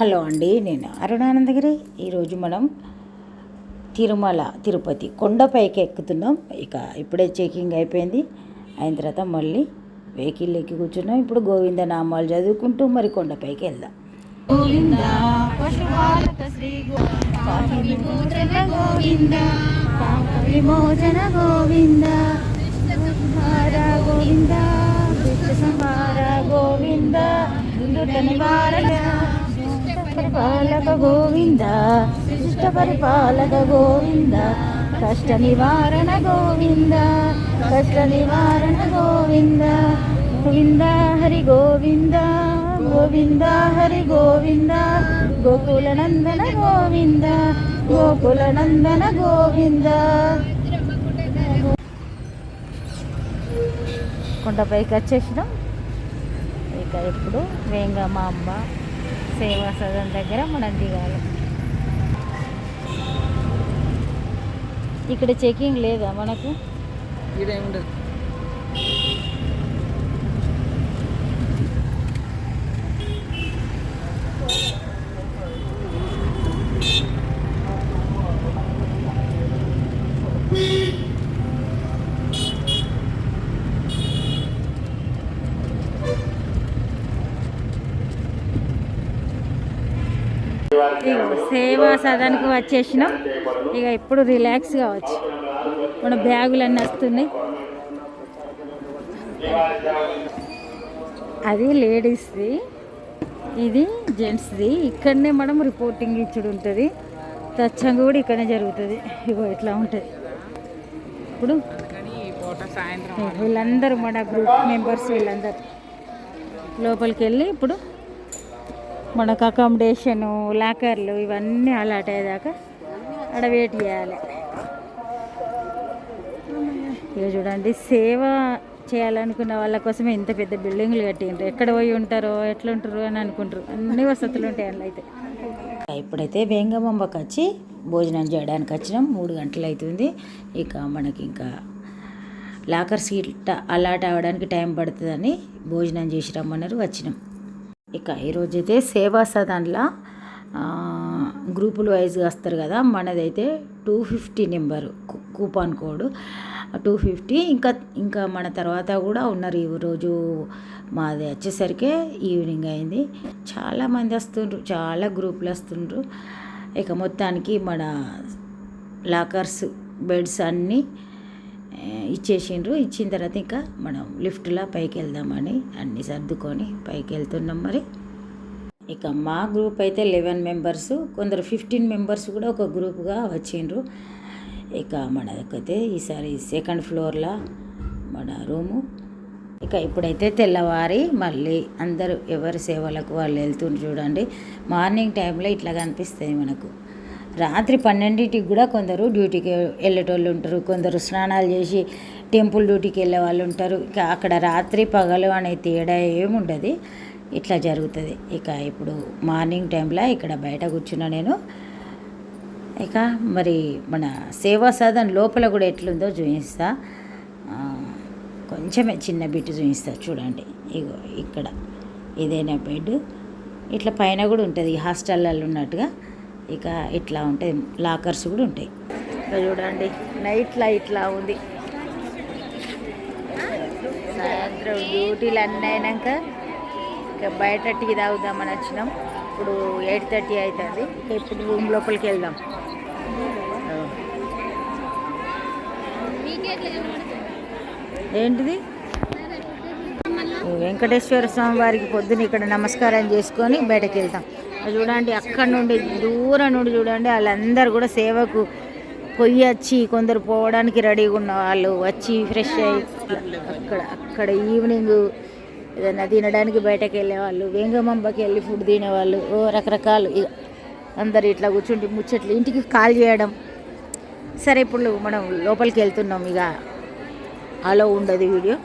Hello అండి నేను అరుణానందగిరి. ఈరోజు మనం తిరుమల తిరుపతి కొండపైకి ఎక్కుతున్నాం. ఇక ఇప్పుడే చెకింగ్ అయిపోయింది. అయిన తర్వాత మళ్ళీ వెహికల్ ఎక్కి కూర్చున్నాం. ఇప్పుడు గోవింద నామాలు చదువుకుంటూ మరి కొండపైకి వెళ్దాం. గోవింద విమోచన గోవింద గోవింద గోవింద నివారణ పరిపాలక గోవింద శిష్ట పరిపాలక గోవింద కష్ట నివారణ గోవింద కష్ట నివారణ గోవింద గోవింద హరి గోవింద గోవింద హరి గోవింద గోకుల నందన గోవింద గోకుల నందన గోవింద. కొండపైకి వచ్చేసినాం. ఇక ఇప్పుడు అమ్మ సేవా సదన్ దగ్గర మనం దిగాలి. ఇక్కడ చెకింగ్ లేదా మనకు? ఇగో సేవా సదానికి వచ్చేసినాం. ఇక ఇప్పుడు రిలాక్స్ కావచ్చు మన బ్యాగులన్నీ వస్తున్నాయి. అది లేడీస్ది ఇది జెంట్స్ది ఇక్కడనే మనం రిపోర్టింగ్ ఇచ్చుడు ఉంటుంది. తచ్చంగా కూడా ఇక్కడనే జరుగుతుంది. ఇగో ఇట్లా ఉంటుంది. ఇప్పుడు వీళ్ళందరూ మన గ్రూప్ మెంబర్స్ వీళ్ళందరూ లోపలికి వెళ్ళి ఇప్పుడు మనకు అకామిడేషను లాకర్లు ఇవన్నీ అలాట్ అయ్యేదాకా అక్కడ వెయిట్ చేయాలి. ఇక చూడండి సేవ చేయాలనుకున్న వాళ్ళ కోసమే ఇంత పెద్ద బిల్డింగ్లు కట్టిండ్రు. ఎక్కడ పోయి ఉంటారో ఎట్లుంటారు అని అనుకుంటారు. అన్ని వసతులు ఉంటాయి అందులో అయితే. ఇప్పుడైతే వేంగమంబకి వచ్చి భోజనం చేయడానికి వచ్చినాం. మూడు గంటలు అవుతుంది. ఇక మనకి ఇంకా లాకర్ సీట్ అలాట్ అవ్వడానికి టైం పడుతుందని భోజనం చేసి రమ్మన్నారు వచ్చినాం. ఇక ఈరోజైతే సేవా సదన్లా గ్రూపులు వైజ్గా వస్తారు కదా మనదైతే two fifty number coupon code. Two fifty ఇంకా ఇంకా మన తర్వాత కూడా ఉన్నారు ఈ రోజు మాది వచ్చేసరికి ఈవినింగ్ అయింది. చాలామంది వస్తుండ్రు చాలా గ్రూపులు వస్తుండ్రు. ఇక మొత్తానికి మన లాకర్స్ బెడ్స్ అన్నీ ఇచ్చేసిండ్రు. ఇచ్చిన తర్వాత ఇంకా మనం లిఫ్ట్లో పైకి వెళ్దామని అన్నీ సర్దుకొని పైకి వెళ్తున్నాం మరి. ఇక మా గ్రూప్ అయితే లెవెన్ మెంబర్స్ కొందరు ఫిఫ్టీన్ మెంబర్స్ కూడా ఒక గ్రూప్గా వచ్చిండ్రు. ఇక మనకైతే ఈసారి సెకండ్ ఫ్లోర్లో మన రూము. ఇక ఇప్పుడైతే తెల్లవారి మళ్ళీ అందరూ ఎవరి సేవలకు వాళ్ళు వెళ్తుండ్రు చూడండి. మార్నింగ్ టైంలో ఇట్లా కనిపిస్తుంది మనకు. రాత్రి పన్నెండింటికి కూడా కొందరు డ్యూటీకి వెళ్ళేటోళ్ళు ఉంటారు. కొందరు స్నానాలు చేసి టెంపుల్ డ్యూటీకి వెళ్ళే వాళ్ళు ఉంటారు. ఇక అక్కడ రాత్రి పగలు అనే తేడా ఏముండదు ఇట్లా జరుగుతుంది. ఇక ఇప్పుడు మార్నింగ్ టైంలో ఇక్కడ బయట కూర్చున్నా నేను. ఇక మరి మన సేవా సాధన లోపల కూడా ఎట్లుందో చూపిస్తా. కొంచెమే చిన్న బిట్టు చూపిస్తా చూడండి. ఇగో ఇక్కడ ఇదేనా బెడ్ ఇట్లా పైన కూడా ఉంటుంది. ఈ ఉన్నట్టుగా. ఇక ఇట్లా ఉంటాయి. లాకర్స్ కూడా ఉంటాయి. ఇక చూడండి నైట్లా ఇట్లా ఉంది. సాయంత్రం డ్యూటీలు అన్నీ అయినాక ఇక బయట టీ తాగుదామని వచ్చినాం. ఇప్పుడు ఎయిట్ థర్టీ అవుతుంది. ఇప్పుడు రూమ్ లోపలికి వెళ్దాం. ఏంటిది? వెంకటేశ్వర స్వామి వారికి పొద్దున ఇక్కడ నమస్కారం చేసుకొని బయటకు వెళ్తాం చూడండి అక్కడ నుండి దూరం నుండి చూడండి వాళ్ళందరూ కూడా సేవకు పొయ్యి వచ్చి కొందరు పోవడానికి రెడీగా ఉన్న వాళ్ళు వచ్చి ఫ్రెష్ అయ్యి అక్కడ అక్కడ ఈవినింగ్ ఏదైనా తినడానికి బయటకు వెళ్ళేవాళ్ళు వేంగమంబకి వెళ్ళి ఫుడ్ తినేవాళ్ళు ఓ రకరకాలు. ఇక అందరు ఇట్లా కూర్చుంటే ముచ్చట్లు ఇంటికి కాల్ చేయడం. సరే ఇప్పుడు మనం లోపలికి వెళ్తున్నాం ఇక అలో ఉండదు వీడియో